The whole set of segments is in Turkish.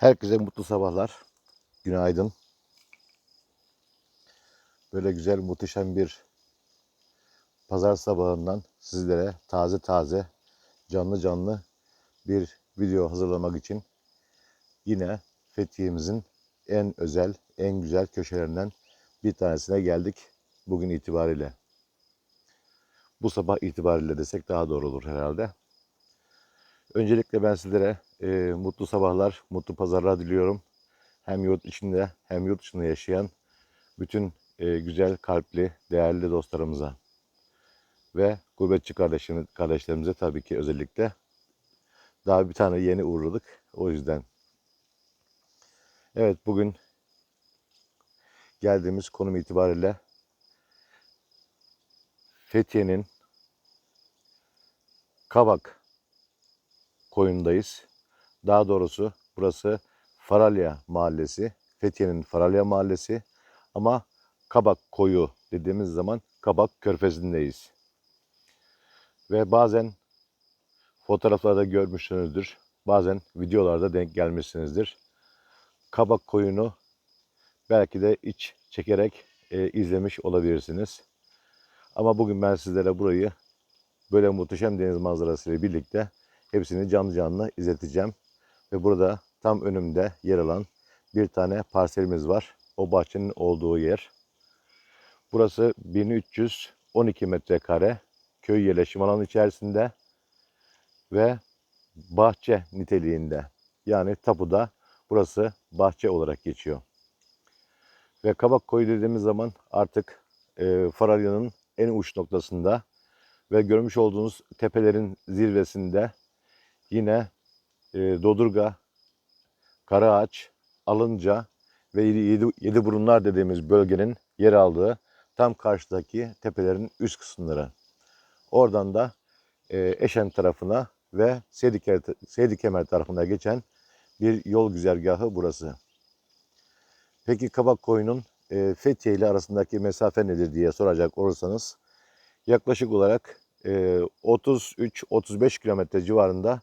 Herkese mutlu sabahlar. Günaydın. Böyle güzel, muhteşem bir pazar sabahından sizlere taze taze, canlı canlı bir video hazırlamak için yine Fethiye'mizin en özel, en güzel köşelerinden bir tanesine geldik bugün itibariyle. Bu sabah itibariyle desek daha doğru olur herhalde. Öncelikle ben sizlere e, mutlu sabahlar, mutlu pazarlar diliyorum. Hem yurt içinde hem yurt dışında yaşayan bütün e, güzel kalpli, değerli dostlarımıza ve gurbetçi kardeşlerimize tabii ki özellikle daha bir tane yeni uğurladık. O yüzden evet bugün geldiğimiz konum itibariyle Fethiye'nin Kavak koyundayız. Daha doğrusu burası Faralya Mahallesi. Fethiye'nin Faralya Mahallesi. Ama Kabak koyu dediğimiz zaman Kabak Körfezi'ndeyiz. Ve bazen fotoğraflarda görmüşsünüzdür. Bazen videolarda denk gelmişsinizdir. Kabak koyunu belki de iç çekerek e, izlemiş olabilirsiniz. Ama bugün ben sizlere burayı böyle muhteşem deniz manzarasıyla birlikte hepsini canlı canlı izleteceğim. Ve burada tam önümde yer alan bir tane parselimiz var. O bahçenin olduğu yer. Burası 1312 metrekare köy yerleşim alanı içerisinde ve bahçe niteliğinde. Yani tapuda burası bahçe olarak geçiyor. Ve Kabak Koyu dediğimiz zaman artık e, Faralya'nın en uç noktasında ve görmüş olduğunuz tepelerin zirvesinde yine e, Dodurga, Karaağaç, Alınca ve Yedi, Yedi Burunlar dediğimiz bölgenin yer aldığı tam karşıdaki tepelerin üst kısımları. Oradan da e, Eşen tarafına ve Seydi, Kemer tarafına geçen bir yol güzergahı burası. Peki Kabak Koyu'nun e, Fethiye ile arasındaki mesafe nedir diye soracak olursanız yaklaşık olarak e, 33-35 kilometre civarında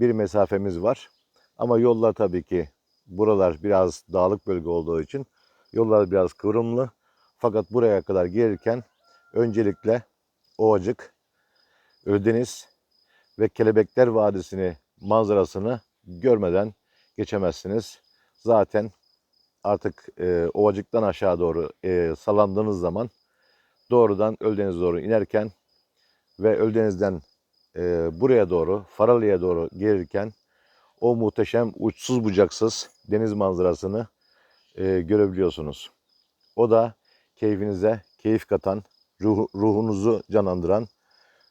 bir mesafemiz var. Ama yollar tabii ki buralar biraz dağlık bölge olduğu için yollar biraz kıvrımlı. Fakat buraya kadar gelirken öncelikle Ovacık, Ödeniz ve Kelebekler Vadisi'ni manzarasını görmeden geçemezsiniz. Zaten artık e, Ovacık'tan aşağı doğru e, salandığınız zaman doğrudan Öldeniz'e doğru inerken ve Öldeniz'den e, buraya doğru, Faralya'ya doğru gelirken o muhteşem uçsuz bucaksız deniz manzarasını e, görebiliyorsunuz. O da keyfinize keyif katan, ruh, ruhunuzu canlandıran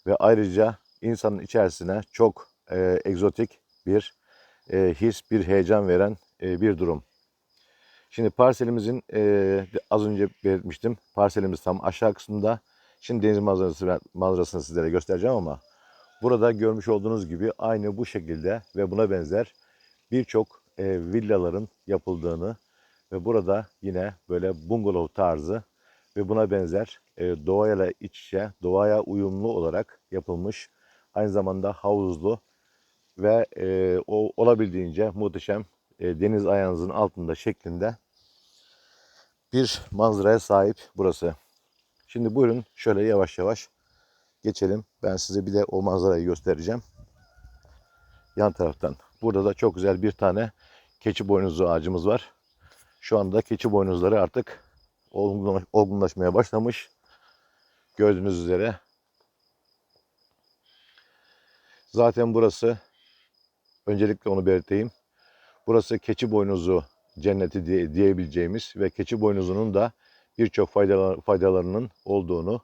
ve ayrıca insanın içerisine çok e, egzotik bir e, his, bir heyecan veren e, bir durum. Şimdi parselimizin e, az önce belirtmiştim. Parselimiz tam aşağı kısmında. Şimdi deniz manzarası, manzarasını sizlere göstereceğim ama burada görmüş olduğunuz gibi aynı bu şekilde ve buna benzer birçok e, villaların yapıldığını ve burada yine böyle bungalov tarzı ve buna benzer e, doğayla iç içe, doğaya uyumlu olarak yapılmış aynı zamanda havuzlu ve e, o olabildiğince muhteşem e, deniz ayağınızın altında şeklinde bir manzaraya sahip burası. Şimdi buyurun şöyle yavaş yavaş geçelim. Ben size bir de o manzarayı göstereceğim. Yan taraftan. Burada da çok güzel bir tane keçi boynuzlu ağacımız var. Şu anda keçi boynuzları artık olgunlaşmaya başlamış. Gördüğünüz üzere. Zaten burası öncelikle onu belirteyim. Burası keçi boynuzu cenneti diye, diyebileceğimiz ve keçi boynuzunun da birçok faydalar, faydalarının olduğunu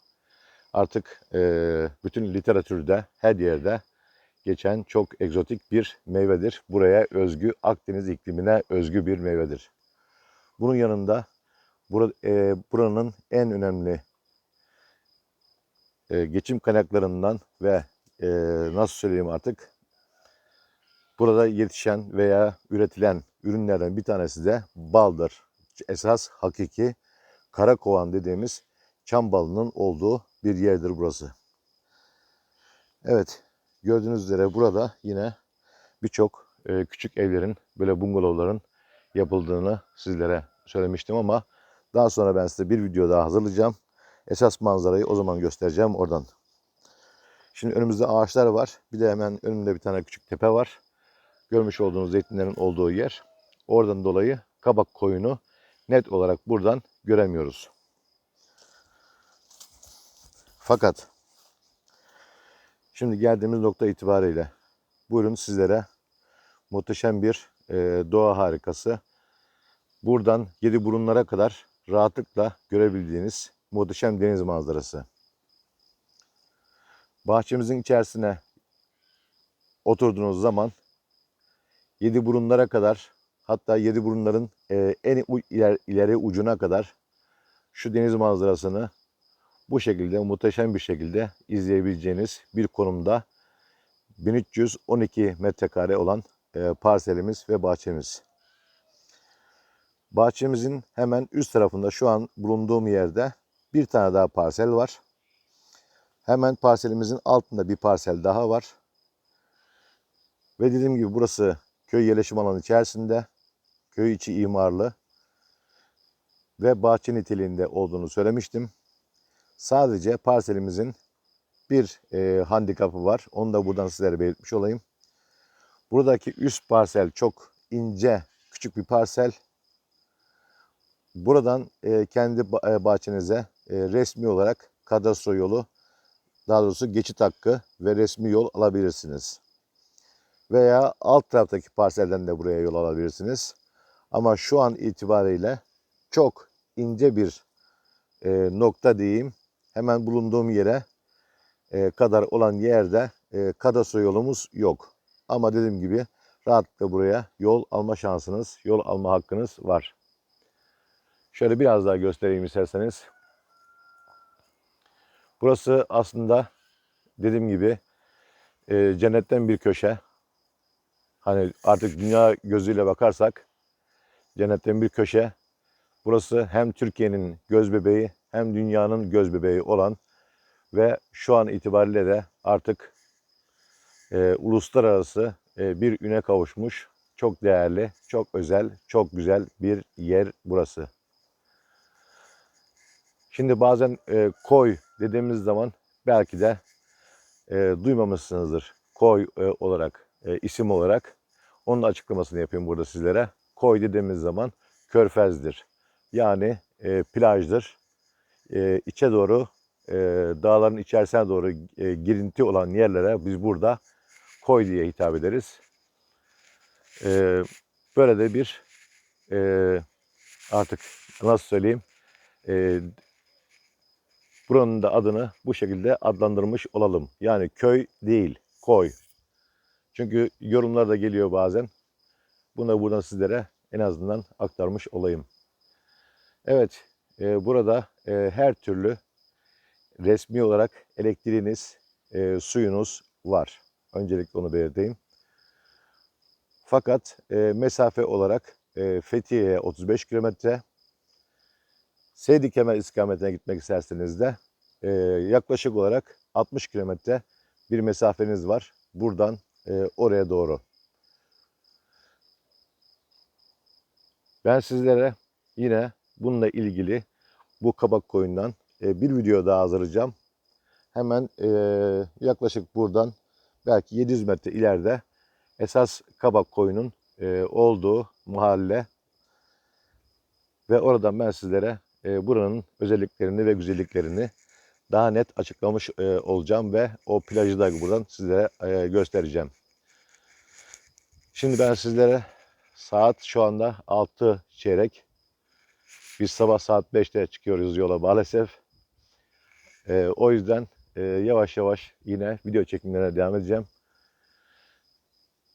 artık e, bütün literatürde her yerde geçen çok egzotik bir meyvedir. Buraya özgü Akdeniz iklimine özgü bir meyvedir. Bunun yanında bura, e, buranın en önemli e, geçim kaynaklarından ve e, nasıl söyleyeyim artık burada yetişen veya üretilen ürünlerden bir tanesi de baldır. Esas hakiki karakovan dediğimiz çam balının olduğu bir yerdir burası. Evet gördüğünüz üzere burada yine birçok e, küçük evlerin, böyle bungalovların yapıldığını sizlere söylemiştim ama daha sonra ben size bir video daha hazırlayacağım. Esas manzarayı o zaman göstereceğim oradan. Şimdi önümüzde ağaçlar var. Bir de hemen önümde bir tane küçük tepe var. Görmüş olduğunuz zeytinlerin olduğu yer. Oradan dolayı kabak koyunu net olarak buradan göremiyoruz. Fakat şimdi geldiğimiz nokta itibariyle buyurun sizlere muhteşem bir e, doğa harikası. Buradan yedi burunlara kadar rahatlıkla görebildiğiniz muhteşem deniz manzarası. Bahçemizin içerisine oturduğunuz zaman yedi burunlara kadar hatta yedi burunların e, en ileri ucuna kadar şu deniz manzarasını bu şekilde muhteşem bir şekilde izleyebileceğiniz bir konumda 1312 metrekare olan e, parselimiz ve bahçemiz. Bahçemizin hemen üst tarafında şu an bulunduğum yerde bir tane daha parsel var. Hemen parselimizin altında bir parsel daha var. Ve dediğim gibi burası köy yerleşim alanı içerisinde. Köy içi imarlı ve bahçe niteliğinde olduğunu söylemiştim. Sadece parselimizin bir e, handikapı var. Onu da buradan sizlere belirtmiş olayım. Buradaki üst parsel çok ince, küçük bir parsel. Buradan e, kendi e, bahçenize e, resmi olarak kadastro yolu, daha doğrusu geçit hakkı ve resmi yol alabilirsiniz. Veya alt taraftaki parselden de buraya yol alabilirsiniz. Ama şu an itibariyle çok ince bir e, nokta diyeyim. Hemen bulunduğum yere e, kadar olan yerde e, kadastro yolumuz yok. Ama dediğim gibi rahatlıkla buraya yol alma şansınız, yol alma hakkınız var. Şöyle biraz daha göstereyim isterseniz. Burası aslında dediğim gibi e, cennetten bir köşe. Hani artık dünya gözüyle bakarsak cennetten bir köşe. Burası hem Türkiye'nin göz bebeği hem dünyanın göz bebeği olan ve şu an itibariyle de artık e, uluslararası e, bir üne kavuşmuş çok değerli, çok özel, çok güzel bir yer burası. Şimdi bazen e, koy dediğimiz zaman belki de e, duymamışsınızdır koy e, olarak, e, isim olarak. Onun açıklamasını yapayım burada sizlere. Koy dediğimiz zaman körfezdir. Yani e, plajdır. E, içe doğru, e, dağların içerisine doğru e, girinti olan yerlere biz burada koy diye hitap ederiz. E, böyle de bir e, artık nasıl söyleyeyim e, buranın da adını bu şekilde adlandırmış olalım. Yani köy değil, koy. Çünkü yorumlarda geliyor bazen. Bunu da buradan sizlere en azından aktarmış olayım. Evet, burada her türlü resmi olarak elektriğiniz, suyunuz var. Öncelikle onu belirteyim. Fakat mesafe olarak e, Fethiye'ye 35 kilometre, Seydi Kemer istikametine gitmek isterseniz de yaklaşık olarak 60 kilometre bir mesafeniz var. Buradan oraya doğru. Ben sizlere yine bununla ilgili bu kabak koyundan e, bir video daha hazırlayacağım. Hemen e, yaklaşık buradan belki 700 metre ileride esas kabak koyunun e, olduğu mahalle ve oradan ben sizlere buranın özelliklerini ve güzelliklerini daha net açıklamış olacağım ve o plajı da buradan sizlere göstereceğim. Şimdi ben sizlere saat şu anda 6 çeyrek. Biz sabah saat 5'te çıkıyoruz yola maalesef. E, o yüzden e, yavaş yavaş yine video çekimlerine devam edeceğim.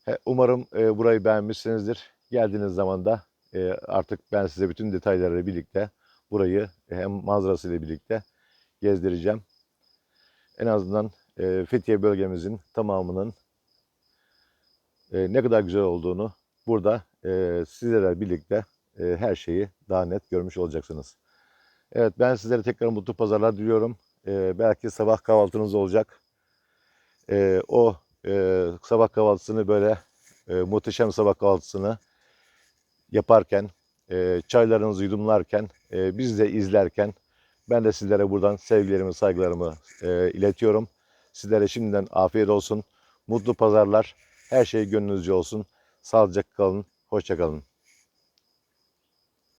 He, Umarım e, burayı beğenmişsinizdir. Geldiğiniz zaman da e, artık ben size bütün detaylarıyla birlikte burayı hem manzarasıyla birlikte gezdireceğim. En azından e, Fethiye bölgemizin tamamının e, ne kadar güzel olduğunu burada e, sizlerle birlikte her şeyi daha net görmüş olacaksınız. Evet ben sizlere tekrar mutlu pazarlar diliyorum. E, belki sabah kahvaltınız olacak. E, o e, sabah kahvaltısını böyle e, muhteşem sabah kahvaltısını yaparken, e, çaylarınızı yudumlarken, biz de izlerken ben de sizlere buradan sevgilerimi, saygılarımı iletiyorum. Sizlere şimdiden afiyet olsun, mutlu pazarlar, her şey gönlünüzce olsun. Sağlıcakla kalın, hoşça kalın.